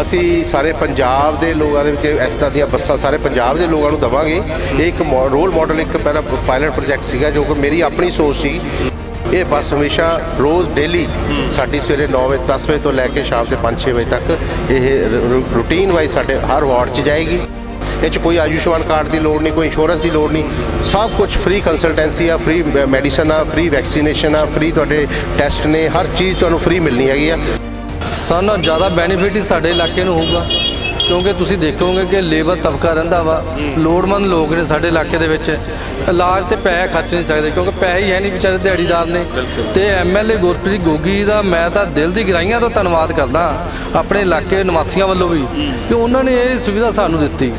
ਅਸੀਂ ਸਾਰੇ ਪੰਜਾਬ ਦੇ ਲੋਕਾਂ ਦੇ ਵਿੱਚ ਇਸ ਤਰ੍ਹਾਂ ਦੀਆਂ ਬੱਸਾਂ ਸਾਰੇ ਪੰਜਾਬ ਦੇ ਲੋਕਾਂ ਨੂੰ ਦਵਾਂਗੇ। ਇਹ ਇੱਕ ਮੋ- ਰੋਲ ਮਾਡਲ ਇੱਕ ਪਹਿਲਾ ਪਾਇਲਟ ਪ੍ਰੋਜੈਕਟ ਸੀਗਾ ਜੋ ਕਿ ਮੇਰੀ ਆਪਣੀ ਸੋਚ ਸੀ। ਇਹ ਬੱਸ ਹਮੇਸ਼ਾ ਰੋਜ਼ ਡੇਲੀ ਸਾਡੀ ਸਵੇਰੇ 9 ਵਜੇ 10 ਵਜੇ ਤੋਂ ਲੈ ਕੇ ਸ਼ਾਮ ਦੇ 5-6 ਵਜੇ ਤੱਕ ਇਹ ਰੂਟੀਨ ਵਾਈਜ਼ ਸਾਡੇ ਹਰ ਵਾਰਡ 'ਚ ਜਾਏਗੀ। ਇਹ 'ਚ ਕੋਈ ਆਯੁਸ਼ਮਾਨ ਕਾਰਡ ਦੀ ਲੋੜ ਨਹੀਂ, ਕੋਈ ਇੰਸ਼ੋਰੈਂਸ ਦੀ ਲੋੜ ਨਹੀਂ। ਸਭ ਕੁਝ ਫ੍ਰੀ ਕੰਸਲਟੈਂਸੀ ਆ ਫ੍ਰੀ ਮੈਡੀਸਨ ਆ ਫ੍ਰੀ ਵੈਕਸੀਨੇਸ਼ਨ ਆ ਫ੍ਰੀ ਤੁਹਾਡੇ ਟੈਸਟ ਨੇ, ਹਰ ਚੀਜ਼ ਤੁਹਾਨੂੰ ਫ੍ਰੀ ਮਿਲਣੀ ਹੈਗੀ ਆ। ਸਾਨੂੰ ਜ਼ਿਆਦਾ ਬੈਨੀਫਿਟ ਹੀ ਸਾਡੇ ਇਲਾਕੇ ਨੂੰ ਹੋਊਗਾ। ਕਿਉਂਕਿ ਤੁਸੀਂ ਦੇਖੋਗੇ ਕਿ ਲੇਬਰ ਤਬਕਾ ਰਹਿੰਦਾ ਵਾ। ਲੋੜਮੰਦ ਲੋਕ ਨੇ ਸਾਡੇ ਇਲਾਕੇ ਦੇ ਵਿੱਚ। ਇਲਾਜ ਤੇ ਪੈਸੇ ਖਰਚ ਨਹੀਂ ਸਕਦੇ, ਕਿਉਂਕਿ ਪੈਸੇ ਹੀ ਹੈ ਨਹੀਂ ਵਿਚਾਰੇ ਦਿਹਾੜੀਦਾਰ ਨੇ। ਤੇ ਐਮਐਲਏ ਗੁਰਪ੍ਰੀਤ ਗੋਗੀ ਦਾ ਮੈਂ ਤਾਂ ਦਿਲ ਦੀ ਗਹਿਰਾਈਆਂ ਤੋਂ ਧੰਨਵਾਦ ਕਰਦਾ ਆਪਣੇ ਇਲਾਕੇ ਨਿਵਾਸੀਆਂ ਵੱਲੋਂ ਵੀ। ਕਿ ਉਹਨਾਂ ਨੇ ਇਹ ਸੁਵਿਧਾ ਸਾਨੂੰ ਦਿੱਤੀ।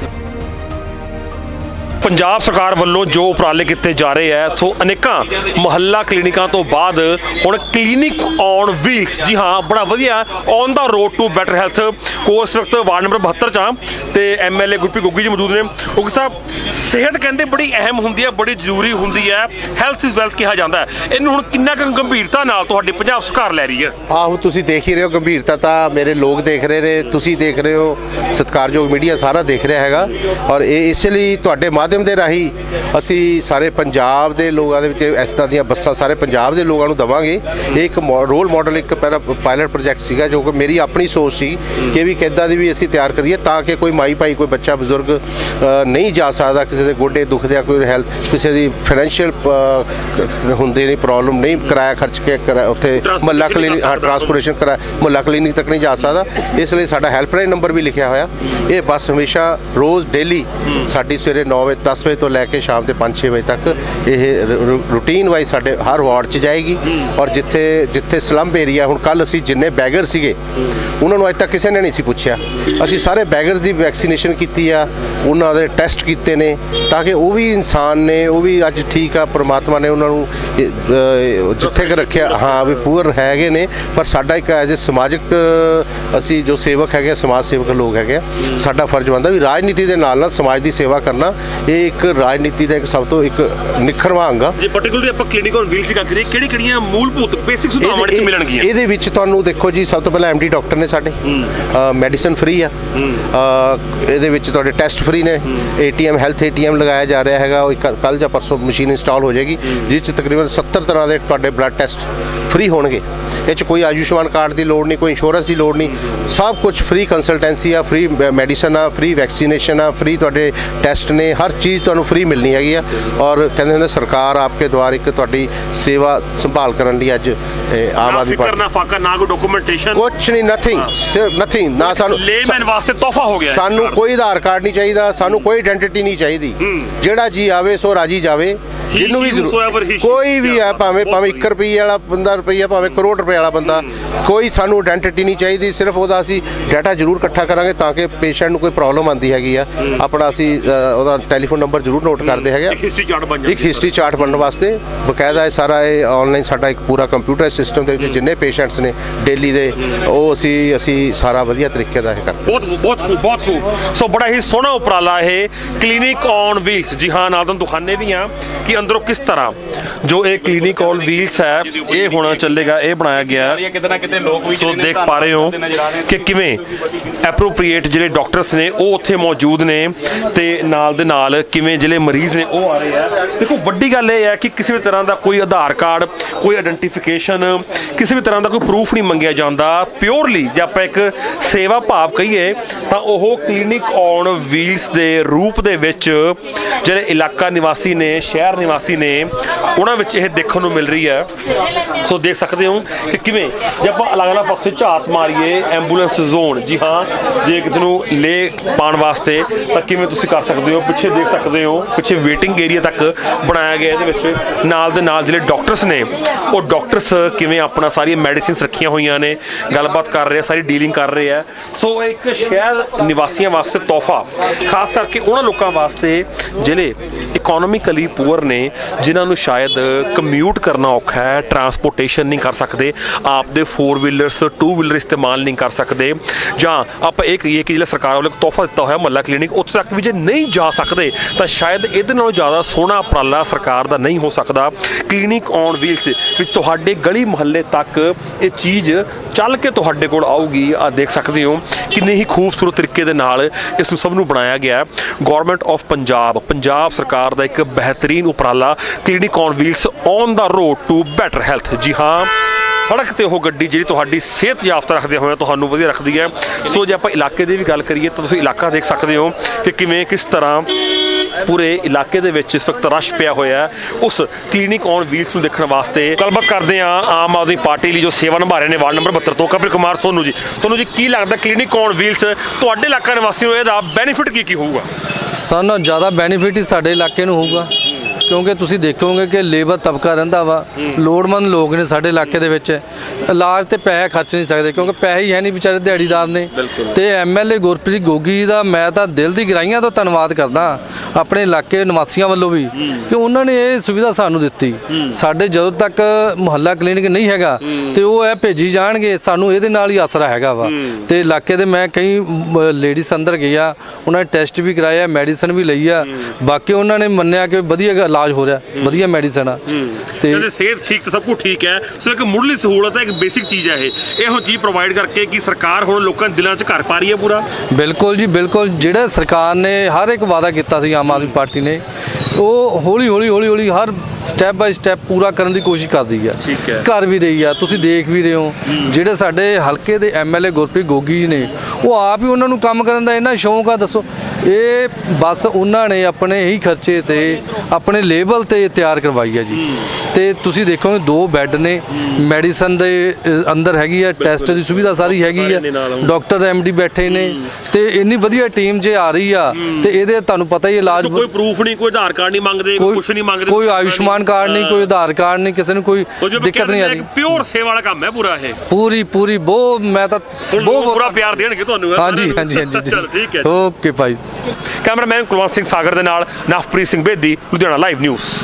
ਪੰਜਾਬ ਸਰਕਾਰ ਵੱਲੋਂ ਜੋ ਉਪਰਾਲੇ ਕੀਤੇ ਜਾ ਰਹੇ ਹੈ ਸੋ ਅਨੇਕਾਂ ਮੁਹੱਲਾ ਕਲੀਨਿਕਾਂ ਤੋਂ ਬਾਅਦ ਹੁਣ ਕਲੀਨਿਕ ਔਨ ਵੀਲਸ ਜੀ ਹਾਂ, ਬੜਾ ਵਧੀਆ on the road to better health ਕੋ ਇਸ ਵਕਤ ਵਾਰਡ ਨੰਬਰ 72 ਚ ਹਾਂ ਤੇ ਐਮਐਲਏ ਗੁਰਪੀ ਗੁੱਗੀ ਜੀ ਮੌਜੂਦ ਨੇ। ਉਹ ਸਾਹਿਬ, ਸਿਹਤ ਕਹਿੰਦੇ ਬੜੀ ਅਹਿਮ ਹੁੰਦੀ ਹੈ ਬੜੀ ਜ਼ਰੂਰੀ ਹੁੰਦੀ ਹੈ ਹੈਲਥ ਇਜ਼ ਵੈਲਥ ਕਿਹਾ ਜਾਂਦਾ ਹੈ। ਇਹਨੂੰ ਹੁਣ ਕਿੰਨਾ ਕੁ ਗੰਭੀਰਤਾ ਨਾਲ ਤੁਹਾਡੀ ਪੰਜਾਬ ਸਰਕਾਰ ਲੈ ਰਹੀ ਹੈ? ਆਹੋ ਤੁਸੀਂ ਦੇਖ ਹੀ ਰਹੇ ਹੋ ਗੰਭੀਰਤਾ ਤਾਂ ਮੇਰੇ ਲੋਕ ਦੇਖ ਰਹੇ ਨੇ, ਤੁਸੀਂ ਦੇਖ ਰਹੇ ਹੋ, ਸਤਿਕਾਰਯੋਗ ਮੀਡੀਆ ਸਾਰਾ ਦੇਖ ਰਿਹਾ ਹੈਗਾ, ਔਰ ਇਹ ਇਸ ਲਈ ਤੁਹਾਡੇ ਮਾਧਿਅਮ ਦੇ ਰਾਹੀਂ ਅਸੀਂ ਸਾਰੇ ਪੰਜਾਬ ਦੇ ਲੋਕਾਂ ਦੇ ਵਿੱਚ ਇਸ ਤਰ੍ਹਾਂ ਦੀਆਂ ਬੱਸਾਂ ਸਾਰੇ ਪੰਜਾਬ ਦੇ ਲੋਕਾਂ ਨੂੰ ਦਵਾਂਗੇ। ਇਹ ਇੱਕ ਰੋਲ ਮਾਡਲ ਇੱਕ ਪਹਿਲਾ ਪਾਇਲਟ ਪ੍ਰੋਜੈਕਟ ਸੀਗਾ ਜੋ ਕਿ ਮੇਰੀ ਆਪਣੀ ਸੋਚ ਸੀ ਕਿ ਵੀ ਕਿੱਦਾਂ ਦੀ ਵੀ ਅਸੀਂ ਤਿਆਰ ਕਰੀਏ ਤਾਂ ਕਿ ਕੋਈ ਮਾਈ ਭਾਈ ਕੋਈ ਬੱਚਾ ਬਜ਼ੁਰਗ ਨਹੀਂ ਜਾ ਸਕਦਾ ਕਿਸੇ ਦੇ ਗੋਡੇ ਦੁਖਦੇ ਆ ਕੋਈ ਹੈਲਥ ਕਿਸੇ ਦੀ ਫਾਈਨੈਂਸ਼ੀਅਲ ਹੁੰਦੇ ਨਹੀਂ ਪ੍ਰੋਬਲਮ ਨਹੀਂ ਕਿਰਾਇਆ ਖਰਚ ਕੇ ਕਿਰਾ- ਉੱਥੇ ਮਹੱਲਾ ਕਲੀਨਿਕ ਹਾਂ ਟ੍ਰਾਂਸਪੋਰਟੇਸ਼ਨ ਕਰਾ ਮੁਹੱਲਾ ਕਲੀਨਿਕ ਤੱਕ ਨਹੀਂ ਜਾ ਸਕਦਾ। ਇਸ ਲਈ ਸਾਡਾ ਹੈਲਪਲਾਈਨ ਨੰਬਰ ਵੀ ਲਿਖਿਆ ਹੋਇਆ। ਇਹ ਬੱਸ ਹਮੇਸ਼ਾ ਰੋਜ਼ ਡੇਲੀ ਸਾਡੀ ਸਵੇਰੇ 9 ਵਜੇ 10 ਵਜੇ ਤੋਂ ਲੈ ਕੇ ਸ਼ਾਮ ਦੇ 5-6 ਵਜੇ ਤੱਕ ਇਹ ਰੂਟੀਨ ਵਾਈਜ਼ ਸਾਡੇ ਹਰ ਵਾਰਡ 'ਚ ਜਾਏਗੀ। ਔਰ ਜਿੱਥੇ ਜਿੱਥੇ ਸਲੰਪ ਏਰੀਆ ਹੁਣ ਕੱਲ ਅਸੀਂ ਜਿੰਨੇ ਬੈਗਰ ਸੀਗੇ, ਉਹਨਾਂ ਨੂੰ ਅੱਜ ਤੱਕ ਕਿਸੇ ਨੇ ਨਹੀਂ ਸੀ ਪੁੱਛਿਆ। ਅਸੀਂ ਸਾਰੇ ਬੈਗਰਸ ਦੀ ਵੈਕਸੀਨੇਸ਼ਨ ਕੀਤੀ ਆ, ਉਹਨਾਂ ਦੇ ਟੈਸਟ ਕੀਤੇ ਨੇ, ਤਾਂ ਕਿ ਉਹ ਵੀ ਇਨਸਾਨ ਨੇ, ਉਹ ਵੀ ਅੱਜ ਠੀਕ ਆ, ਪ੍ਰਮਾਤਮਾ ਨੇ ਉਹਨਾਂ ਨੂੰ ਜਿੱਥੇ ਕਿ ਰੱਖਿਆ, ਹਾਂ, ਵੀ ਪੂਰ ਹੈਗੇ ਨੇ, ਪਰ ਸਾਡਾ ਇੱਕ ਐਜ਼ ਸਮਾਜਿਕ ਅਸੀਂ ਜੋ ਸੇਵਕ ਹੈਗੇ ਸਮਾਜ ਸੇਵਕ ਲੋਕ ਹੈਗੇ ਸਾਡਾ ਫਰਜ਼ ਬਣਦਾ ਵੀ ਰਾਜਨੀਤੀ ਦੇ ਨਾਲ ਨਾਲ ਸਮਾਜ ਦੀ ਸੇਵਾ ਕਰਨਾ। ਇਹ ਇੱਕ ਰਾਜਨੀਤੀ ਦਾ ਇੱਕ ਸਭ ਤੋਂ ਇੱਕ ਨਿਖਰਵਾਂ ਅੰਗ ਆ। ਜੇ ਪਾਰਟਿਕੂਲਰਲੀ ਆਪਾਂ ਕਲੀਨਿਕ ਔਨ ਵੀਲਸ ਦੀ ਗੱਲ ਕਰੀਏ ਕਿਹੜੀ ਕਿਹੜੀਆਂ ਮੂਲਭੂਤ ਬੇਸਿਕ ਸੁਧਾਰਾਂ ਇੱਥੇ ਮਿਲਣਗੀਆਂ? ਇਹਦੇ ਵਿੱਚ ਤੁਹਾਨੂੰ ਦੇਖੋ ਜੀ ਸਭ ਤੋਂ ਪਹਿਲਾਂ ਐਮਡੀ ਡਾਕਟਰ ਨੇ ਸਾਡੇ। ਮੈਡੀਸਨ ਫ੍ਰੀ ਆ। ਇਹਦੇ ਵਿੱਚ ਤੁਹਾਡੇ ਟੈਸਟ ਫ੍ਰੀ ਨੇ। ਏਟੀਐਮ ਹੈਲਥ ਏਟੀਐਮ ਲਗਾਇਆ ਜਾ ਰਿਹਾ ਹੈਗਾ। ਉਹ ਕੱਲ ਜਾਂ ਪਰਸੋਂ ਮਸ਼ੀਨ ਇੰਸਟਾਲ ਹੋ ਜਾਏਗੀ ਜਿਸ 'ਚ ਤਕਰੀਬਨ 70 ਤਰ੍ਹਾਂ ਦੇ ਤੁਹਾਡੇ ਬਲੱਡ ਟੈਸਟ ਫ੍ਰੀ ਹੋਣਗੇ। ਇਹ 'ਚ ਕੋਈ ਆਯੁਸ਼ਮਾਨ ਕਾਰਡ ਦੀ ਲੋੜ ਨਹੀਂ ਕੋਈ ਇੰਸ਼ੋਰੈਂਸ ਦੀ ਲੋੜ ਨਹੀਂ। ਸਭ ਕੁਝ ਫ੍ਰੀ ਕੰਸਲਟੈਂਸੀ ਆ ਫ੍ਰੀ ਮੈਡੀਸਨ ਆ ਫ੍ਰੀ ਵੈਕਸੀਨੇਸ਼ਨ ਆ ਫ੍ਰੀ ਤੁਹਾਡੇ ਟੈਸਟ ਨੇ ਹਰ ਚੀਜ਼ ਤੁਹਾਨੂੰ ਫ੍ਰੀ ਮਿਲਣੀ ਹੈਗੀ ਆ। ਔਰ ਕਹਿੰਦੇ ਨੇ ਸਰਕਾਰ ਆਪਕੇ ਦੁਆਰ ਇੱਕ ਤੁਹਾਡੀ ਸੇਵਾ ਸੰਭਾਲ ਕਰਨ ਲਈ ਅੱਜ ਆਮ ਆਦਮੀ ਪਾਰਟੀ ਨਾ ਫਾਕਾ ਨਾ ਕੋਈ ਡਾਕੂਮੈਂਟੇਸ਼ਨ ਕੁਛ ਨਹੀਂ ਨਥਿੰਗ ਸਿਰਫ ਨਥਿੰਗ ਨਾ ਸਾਨੂੰ ਲੇਮੈਨ ਵਾਸਤੇ ਤੋਹਫਾ ਹੋ ਗਿਆ। ਸਾਨੂੰ ਕੋਈ ਆਧਾਰ ਕਾਰਡ ਨਹੀਂ ਚਾਹੀਦਾ ਸਾਨੂੰ ਕੋਈ ਆਇਡੈਂਟੀਟੀ ਨਹੀਂ ਚਾਹੀਦੀ। ਜਿਹੜਾ ਜੀ ਆਵੇ ਸੋ ਰਾਜੀ ਜਾਵੇ। ਜਿਹਨੂੰ ਵੀ ਜ਼ਰੂਰ-. ਕੋਈ ਵੀ ਹੈ ਭਾਵੇਂ ਭਾਵੇਂ ਵਧੀਆ। 1 ਰੁਪਏ ਵਾਲਾ 15 ਰੁਪਏ ਭਾਵੇਂ ਕਰੋੜ ਰੁਪਏ ਵਾਲਾ ਬੰਦਾ ਕੋਈ ਸਾਨੂੰ ਆਇਡੈਂਟੀਟੀ ਨਹੀਂ ਚਾਹੀਦੀ ਸਿਰਫ ਉਹਦਾ ਅਸੀਂ ਡਾਟਾ ਜ਼ਰੂਰ ਇਕੱਠਾ ਕਰਾਂਗੇ ਤਾਂ ਕਿ ਪੇਸ਼ੈਂਟ ਨੂੰ ਕੋਈ ਪ੍ਰੋਬਲਮ ਆਂਦੀ ਹੈਗੀ ਆ। ਆਪਣਾ ਅਸੀਂ ਉਹਦਾ ਟੈਲੀਫੋਨ ਨੰਬਰ ਜ਼ਰੂਰ ਨੋਟ ਕਰਦੇ ਹੈਗੇ ਆ। ਇੱਕ ਹਿਸਟਰੀ ਚਾਰਟ ਬਣ ਜਾਂਦੀ ਇੱਕ ਹਿਸਟਰੀ ਚਾਰਟ ਬਣਨ ਵਾਸਤੇ। ਬਕਾਇਦਾ ਇਹ ਸਾਰਾ ਇਹ ਆਨਲਾਈਨ ਸਾਡਾ ਇੱਕ ਪੂਰਾ ਕੰਪਿਊਟਰ ਸਿਸਟਮ ਦੇ ਵਿੱਚ ਜਿੰਨੇ ਪੇਸ਼ੈਂਟਸ ਨੇ ਡੇਲੀ ਦੇ ਉਹ ਅਸੀਂ ਅਸੀਂ ਸਾਰਾ ਵਧੀਆ ਤਰੀਕੇ ਦਾ ਇਹ ਕਰਦੇ ਬਹੁਤ ਬਹੁਤ ਬਹੁਤ ਖੂਬ। ਸੋ ਬੜਾ ਹੀ ਸੋਹਣਾ ਉਪਰਾਲਾ ਇਹ। ਕਲੀਨਿਕ ਔਨ ਵੀਲਸ ਜੀ ਹਾਂ ਨਾਲ ਤੁਹਾਨੂੰ ਦਿਖਾਣੇ ਵੀ ਆ ਕਿ ਅੰਦਰੋਂ ਕਿਸ ਤਰ੍ਹਾਂ ਜੋ ਇਹ ਕਲੀਨਿਕ ਔਲ ਵੀਲਸ ਹੈ, ਇਹ ਹੁਣ ਚੱਲੇਗਾ, ਇਹ ਬਣਾਇਆ ਗਿਆ ਸੋ ਦੇਖ ਪਾ ਰਹੇ ਹੋ ਕਿ ਕਿਵੇਂ ਐਪਰੋਪ੍ਰੀਏਟ ਜਿਹੜੇ ਡਾਕਟਰਸ ਨੇ, ਉਹ ਉੱਥੇ ਮੌਜੂਦ ਨੇ ਤੇ ਨਾਲ ਦੇ ਨਾਲ ਕਿਵੇਂ ਜਿਹੜੇ ਮਰੀਜ਼ ਨੇ, ਉਹ ਆ ਰਹੇ ਆ। ਦੇਖੋ, ਵੱਡੀ ਗੱਲ ਇਹ ਹੈ ਕਿ ਕਿਸੇ ਵੀ ਤਰ੍ਹਾਂ ਦਾ ਕੋਈ ਆਧਾਰ ਕਾਰਡ, ਕੋਈ ਆਇਡੈਂਟੀਫਿਕੇਸ਼ਨ ਕਿਸੇ ਵੀ ਤਰ੍ਹਾਂ ਦਾ ਕੋਈ ਪ੍ਰੂਫ ਨਹੀਂ ਮੰਗਿਆ ਜਾਂਦਾ। ਪਿਓਰਲੀ ਜੇ ਆਪਾਂ ਇੱਕ ਸੇਵਾ ਭਾਵ ਕਹੀਏ, ਤਾਂ ਉਹ ਕਲੀਨਿਕ ਔਨ ਵੀਲਸ ਦੇ ਰੂਪ ਦੇ ਵਿੱਚ ਜਿਹੜੇ ਇਲਾਕਾ ਨਿਵਾਸੀ ਨੇ, ਸ਼ਹਿਰ ਨਿਵਾਸੀ ਨੇ ਉਹਨਾਂ ਵਿੱਚ ਇਹ ਦੇਖਣ ਨੂੰ ਮਿਲ ਰਹੀ ਹੈ। ਸੋ ਦੇਖ ਸਕਦੇ ਹੋ ਕਿ ਕਿਵੇਂ, ਜੇ ਆਪਾਂ ਅਲੱਗ-ਅਲੱਗ ਪਾਸੇ ਝਾਤ ਮਾਰੀਏ, ਐਂਬੂਲੈਂਸ ਜ਼ੋਨ, ਜੀ ਹਾਂ, ਜੇ ਕਿਸੇ ਨੂੰ ਲੈ ਪਾਉਣ ਵਾਸਤੇ, ਤਾਂ ਕਿਵੇਂ ਤੁਸੀਂ ਕਰ ਸਕਦੇ ਹੋ? ਪਿੱਛੇ ਦੇਖ ਸਕਦੇ ਹੋ, ਪਿੱਛੇ ਵੇਟਿੰਗ ਏਰੀਆ ਤੱਕ ਬਣਾਇਆ ਗਿਆ ਇਹਦੇ ਵਿੱਚ। ਨਾਲ ਦੇ ਨਾਲ ਜਿਹੜੇ ਡਾਕਟਰਸ ਨੇ, ਉਹ ਡਾਕਟਰਸ ਕਿਵੇਂ ਆਪਣਾ ਸਾਰੀਆਂ ਮੈਡੀਸਿਨਸ ਰੱਖੀਆਂ ਹੋਈਆਂ ਨੇ, ਗੱਲਬਾਤ ਕਰ ਰਹੇ ਆ, ਸਾਰੀ ਡੀਲਿੰਗ ਕਰ ਰਹੇ ਆ। ਸੋ ਇਹ ਇੱਕ ਸ਼ਹਿਰ ਨਿਵਾਸੀਆਂ ਵਾਸਤੇ ਤੋਹਫਾ, ਖਾਸ ਕਰਕੇ ਉਹਨਾਂ ਲੋਕਾਂ ਵਾਸਤੇ ਜਿਹੜੇ ਇਕਨੋਮਿਕਲੀ ਪੂਅਰ ਨੇ ਜਿਨ੍ਹਾਂ ਨੂੰ ਸ਼ਾਇਦ ਕਮਿਊਟ ਕਰਨਾ ਔਖਾ ਹੈ ਟਰਾਂਸਪੋਰਟੇਸ਼ਨ ਨਹੀਂ ਕਰ ਸਕਦੇ, ਆਪਦੇ 4 ਵੀਲਰਸ 2 ਵੀਲਰ ਇਸਤੇਮਾਲ ਨਹੀਂ ਕਰ ਸਕਦੇ। ਜਾਂ ਆਪਾਂ ਇਹ ਕਹੀਏ ਕਿ ਜਿਹੜਾ ਸਰਕਾਰ ਵੱਲੋਂ ਇੱਕ ਤੋਹਫਾ ਦਿੱਤਾ ਹੋਇਆ ਮਹੱਲਾ ਕਲੀਨਿਕ, ਉੱਥੇ ਤੱਕ ਵੀ ਜੇ ਨਹੀਂ ਜਾ ਸਕਦੇ, ਤਾਂ ਸ਼ਾਇਦ ਇਹਦੇ ਨਾਲੋਂ ਜ਼ਿਆਦਾ ਸੋਹਣਾ ਉਪਰਾਲਾ ਸਰਕਾਰ ਦਾ ਨਹੀਂ ਹੋ ਸਕਦਾ। ਕਲੀਨਿਕ ਔਨ ਵੀਲਸ ਵਿੱਚ ਤੁਹਾਡੇ ਗਲੀ ਮੁਹੱਲੇ ਤੱਕ ਇਹ ਚੀਜ਼ ਚੱਲ ਕੇ ਤੁਹਾਡੇ ਕੋਲ ਆਊਗੀ। ਆ ਦੇਖ ਸਕਦੇ ਹੋ ਕਿੰਨੇ ਹੀ ਖੂਬਸੂਰਤ ਤਰੀਕੇ ਦੇ ਨਾਲ ਇਸ ਨੂੰ ਸਭ ਨੂੰ ਬਣਾਇਆ ਗਿਆ ਹੈ। ਗਵਰਨਮੈਂਟ ਆਫ ਪੰਜਾਬ ਪੰਜਾਬ ਸਰਕਾਰ ਦਾ ਇੱਕ ਬਿਹਤਰੀਨ ਉਪਰਾਲਾ clinic on wheels on the road to better health. ਜੀ ਹਾਂ, ਸੜਕ ਤੇ ਉਹ ਗੱਡੀ ਜਿਹੜੀ ਤੁਹਾਡੀ ਸਿਹਤ ਯਾਫਤਾ ਰੱਖਦੇ ਹੋਏ ਤੁਹਾਨੂੰ ਵਧੀਆ ਰੱਖਦੀ ਹੈ। ਸੋ ਜੇ ਆਪਾਂ ਇਲਾਕੇ ਦੀ ਵੀ ਗੱਲ ਕਰੀਏ ਤਾਂ ਤੁਸੀਂ ਇਲਾਕਾ ਦੇਖ ਸਕਦੇ ਹੋ ਕਿ ਕਿਵੇਂ ਕਿਸ ਤਰ੍ਹਾਂ ਪੂਰੇ ਇਲਾਕੇ ਦੇ ਵਿੱਚ ਇਸ ਵਕਤ ਰਸ਼ ਪਿਆ ਹੋਇਆ ਹੈ। ਉਸ ਕਲੀਨਿਕ ਔਨ ਵੀਲਸ ਨੂੰ ਦੇਖਣ ਵਾਸਤੇ ਗੱਲਬਾਤ ਕਰਦੇ ਆ ਆਮ ਆਦਮੀ ਪਾਰਟੀ ਲਈ ਜੋ ਸੇਵਾ ਨਿਭਾ ਰਹੇ ਨੇ ਵਾਰਡ ਨੰਬਰ 72 ਤੋਂ। ਕਪਿਲ ਕੁਮਾਰ, ਸੋਨੂ ਜੀ। ਸੋਨੂ ਜੀ, ਕੀ ਲੱਗਦਾ ਕਲੀਨਿਕ ਔਨ ਵੀਲਸ ਤੁਹਾਡੇ ਇਲਾਕਾ ਨਿਵਾਸੀ ਨੂੰ ਇਹਦਾ ਬੈਨੀਫਿਟ ਕੀ ਕੀ ਹੋਊਗਾ? ਸਾਨੂੰ ਨਾਲੋਂ ਜ਼ਿਆਦਾ ਬੈਨੀਫਿਟ ਹੀ ਸਾਡੇ ਇਲਾਕੇ ਨੂੰ ਹੋਊਗਾ। ਕਿਉਂਕਿ ਤੁਸੀਂ ਦੇਖੋਗੇ ਕਿ ਲੇਬਰ ਤਬਕਾ ਰਹਿੰਦਾ ਵਾ। ਲੋੜਵੰਦ ਲੋਕ ਨੇ ਸਾਡੇ ਇਲਾਕੇ ਦੇ ਵਿੱਚ। ਇਲਾਜ ਤੇ ਪੈਸੇ ਖਰਚ ਨਹੀਂ ਸਕਦੇ ਕਿਉਂਕਿ ਪੈਸੇ ਹੀ ਹੈ ਨਹੀਂ ਵਿਚਾਰੇ ਦਿਹਾੜੀਦਾਰ ਨੇ। ਤੇ ਐਮਐਲਏ ਗੁਰਪ੍ਰੀਤ ਗੋਗੀ ਦਾ ਮੈਂ ਤਾਂ ਦਿਲ ਦੀ ਗਹਿਰਾਈਆਂ ਤੋਂ ਧੰਨਵਾਦ ਕਰਦਾ ਆਪਣੇ ਇਲਾਕੇ ਨਿਵਾਸੀਆਂ ਵੱਲੋਂ ਵੀ ਕਿ ਉਹਨਾਂ ਨੇ ਇਹ ਸੁਵਿਧਾ ਸਾਨੂੰ ਦਿੱਤੀ। ਸਾਡੇ ਜਦੋਂ ਤੱਕ ਮੁਹੱਲਾ ਕਲੀਨਿਕ ਨਹੀਂ ਹੈਗਾ ਤੇ ਉਹ ਇਹ ਭੇਜੀ ਜਾਣਗੇ ਸਾਨੂੰ ਇਹਦੇ ਨਾਲ ਹੀ ਆਸਰਾ ਹੈਗਾ ਵਾ। ਤੇ ਇਲਾਕੇ ਦੇ ਮੈਂ ਕਈ ਲੇਡੀਜ਼ ਅੰਦਰ ਗਿਆ ਉਹਨਾਂ ਨੇ ਟੈਸਟ ਵੀ ਕਰਾਇਆ ਮੈਡੀਸਨ ਵੀ ਲਈ ਆ। ਬਾਕੀ ਉਹਨਾਂ ਨੇ ਮੰਨਿਆ ਕਿ ਵਧੀਆ ਇਲਾਜ ਹੋ ਰਿਹਾ ਵਧੀਆ ਮੈਡੀਸਨ ਆ। ਤੇ ਸਿਹਤ ਠੀਕ ਤੇ ਸਭ ਕੁਝ ਠੀਕ ਹੈ ਸੋ ਇੱਕ ਮੁੱਢਲੀ ਸਹੂਲਤ ਹੈ ਇੱਕ ਬੇਸਿਕ ਚੀਜ਼ ਹੈ ਇਹ। ਇਹੋ ਚੀਜ਼ ਪ੍ਰੋਵਾਈਡ ਕਰਕੇ ਕਿ ਸਰਕਾਰ ਹੁਣ ਲੋਕਾਂ ਦੇ ਦਿਲਾਂ 'ਚ ਘਰ ਪਾ ਰਹੀ ਹੈ ਪੂਰਾ। ਬਿਲਕੁਲ ਜੀ ਬਿਲਕੁਲ। ਜਿਹੜਾ ਸਰਕਾਰ ਨੇ ਹਰ ਇੱਕ ਵਾਅਦਾ ਕੀਤਾ ਸੀ ਆਮ ਆਦਮੀ ਪਾਰਟੀ ਨੇ ਉਹ ਹੌਲੀ ਹੌਲੀ ਹੌਲੀ ਹੌਲੀ ਹਰ ਸਟੈਪ ਬਾਈ ਸਟੈਪ ਪੂਰਾ ਕਰਨ ਦੀ ਕੋਸ਼ਿਸ਼ ਕਰਦੀ ਆ। ਠੀਕ ਹੈ। ਕਰ ਵੀ ਰਹੀ ਆ ਤੁਸੀਂ ਦੇਖ ਵੀ ਰਹੇ ਹੋ। ਜਿਹੜੇ ਸਾਡੇ ਹਲਕੇ ਦੇ ਐਮਐਲਏ ਗੁਰਪ੍ਰੀਤ ਗੋਗੀ ਜੀ ਨੇ ਉਹ ਆਪ ਹੀ ਉਹਨਾਂ ਨੂੰ ਕੰਮ ਕਰਨ ਦਾ ਇੰਨਾ ਸ਼ੌਂਕ ਆ ਦੱਸੋ। ਇਹ ਬਸ ਉਹਨਾਂ ਨੇ ਆਪਣੇ ਹੀ ਖਰਚੇ ਤੇ ਆਪਣੇ ਲੈਵਲ ਤੇ ਤਿਆਰ ਕਰਵਾਈ ਆ ਜੀ। ਤੇ ਤੁਸੀਂ ਦੇਖੋਗੇ ਦੋ ਬੈੱਡ ਨੇ ਮੈਡੀਸਨ ਦੇ ਅੰਦਰ ਹੈਗੀ ਆ ਟੈਸਟ ਦੀ ਸੁਵਿਧਾ ਸਾਰੀ ਹੈਗੀ ਨਾਲ। ਡਾਕਟਰ ਐਮਡੀ ਬੈਠੇ ਨੇ ਤੇ ਇੰਨੀ ਵਧੀਆ ਟੀਮ ਜੇ ਆ ਰਹੀ ਆ ਤੇ ਇਹਦੇ ਤੁਹਾਨੂੰ ਪਤਾ ਹੀ ਹੈ ਇਲਾਜ ਕੋਈ ਪ੍ਰੂਫ ਨਹੀਂ ਕੋਈ ਆਧਾਰ ਕਾਰਡ ਨਹੀਂ ਮੰਗਦੇ ਕੋਈ ਕੁਝ ਨਹੀਂ ਮੰਗਦੇ ਕੋਈ ਆਯੁਸ਼ਮਾਨ ਕਾਰਡ ਨਹੀਂ ਕੋਈ ਆਧਾਰ ਕਾਰਡ ਨਹੀਂ ਕਿਸੇ ਨੂੰ ਕੋਈ ਦਿੱਕਤ ਨਹੀਂ ਆ ਰਹੀ। ਪਿਓਰ ਸੇਵਾ ਵਾਲਾ ਕੰਮ ਹੈ ਪੂਰਾ ਇਹ। ਪੂਰੀ ਪੂਰੀ ਬਹੁਤ ਮੈਂ ਤਾਂ ਬਹੁਤ ਪੂਰਾ ਪਿਆਰ ਦੇਣਗੇ ਤੁਹਾਨੂੰ ਹਾਂਜੀ ਹਾਂਜੀ ਹਾਂਜੀ ਠੀਕ ਹੈ ਓਕੇ ਭਾਈ। ਕੈਮਰਾਮੈਨ ਕੁਲਵੰਤ ਸਿੰਘ ਸਾਗਰ ਦੇ ਨਾਲ ਨਵਪ੍ਰੀਤ ਸਿੰਘ ਬੇਦੀ ਲੁਧਿਆਣਾ ਲਾਈਵ ਨਿਊਜ਼